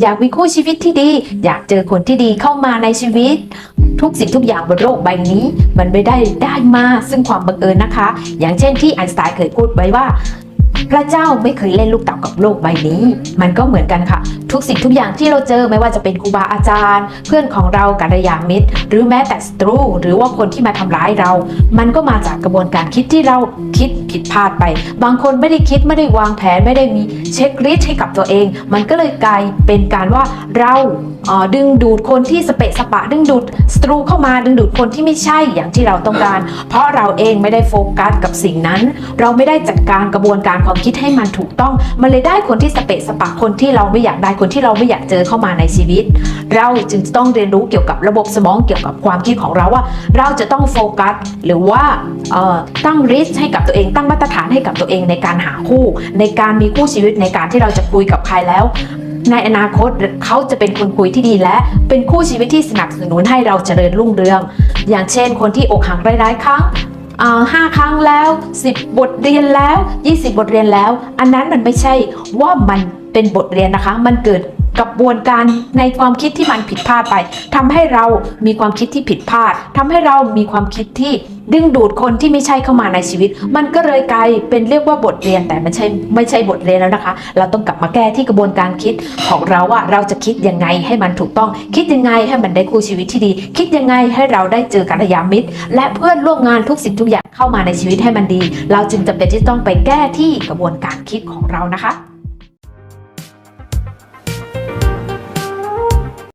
อยากมีคู่ชีวิตที่ดี อยากเจอคนที่ดีเข้ามาในชีวิต ทุกสิ่งทุกอย่างบนโลกใบนี้ มันไม่ได้ได้มาซึ่งความบังเอิญนะคะ อย่างเช่นที่ไอน์สไตน์เคยพูดไว้ว่า พระเจ้าไม่เคยเล่นลูกเต่ากับโลกใบนี้ มันก็เหมือนกันค่ะ ทุกสิ่งทุกอย่างที่เราเจอไม่ว่าจะเป็นครูบาอาจารย์ เพื่อนของเรากัลยาณมิตร หรือแม้แต่ศัตรู หรือว่าคนที่มาทำร้ายเรา มันก็มาจากกระบวนการคิดที่เราคิด ผิดพลาดไป บางคนไม่ได้คิดไม่ได้วางแผนไม่ได้มีเช็คลิสต์ให้กับตัวเอง มันก็เลยกลายเป็นการว่าเราเดึงดูดคนที่สเปะสปะ ดึงดูดศัตรูเข้ามาดึงดูดคนที่ไม่ใช่อย่างที่เราต้องการ เพราะเราเองไม่ได้โฟกัสกับสิ่งนั้น เราไม่ได้จัดการกระบวนการความคิดให้มันถูกต้อง มันเลยได้คนที่สเปะสปะคนที่เราไม่อยากได้คนที่เราไม่อยากเจอเข้ามาในชีวิต เราจึงต้องเรียนรู้เกี่ยวกับระบบสมองเกี่ยวกับความคิดของเราว่า เราจะต้องโฟกัสหรือว่าตั้งริสให้กับตัวเองตั้งมาตรฐานให้กับตัวเองในการหาคู่ ในการมีคู่ชีวิตในการที่เราจะคุยกับใครแล้ว ในอนาคตเขาจะเป็นคนคุยที่ดีและ เป็นคู่ชีวิตที่สนับสนุนให้เราเจริญรุ่งเรือง อย่างเช่น คนที่อกหักหลายๆครั้งห้าครั้งแล้ว 10 บทเรียนแล้ว 20 บทเรียนแล้ว อันนั้นมันไม่ใช่ว่ามันเป็นบทเรียนนะคะ มันเกิดกระบวนการในความคิดที่มันผิดพลาดไปทำให้เรามีความคิดที่ผิดพลาดทำให้เรามีความคิดที่ ดึงดูดคนที่ไม่ใช่เข้ามาในชีวิต มันก็เลยกลายเป็นเรียกว่าบทเรียนแต่ไม่ใช่ไม่ใช่บทเรียนแล้วนะคะ เราต้องกลับมาแก้ที่กระบวนการคิดของเราว่าเราจะคิดยังไงให้มันถูกต้อง คิดยังไงให้มันได้คู่ชีวิตที่ดี คิดยังไงให้เราได้เจอกัลยาณมิตร และเพื่อนร่วมงานทุกสิ่งทุกอย่างเข้ามาในชีวิตให้มันดี เราจึงจำเป็นที่ต้องไปแก้ที่กระบวนการคิดของเรานะคะ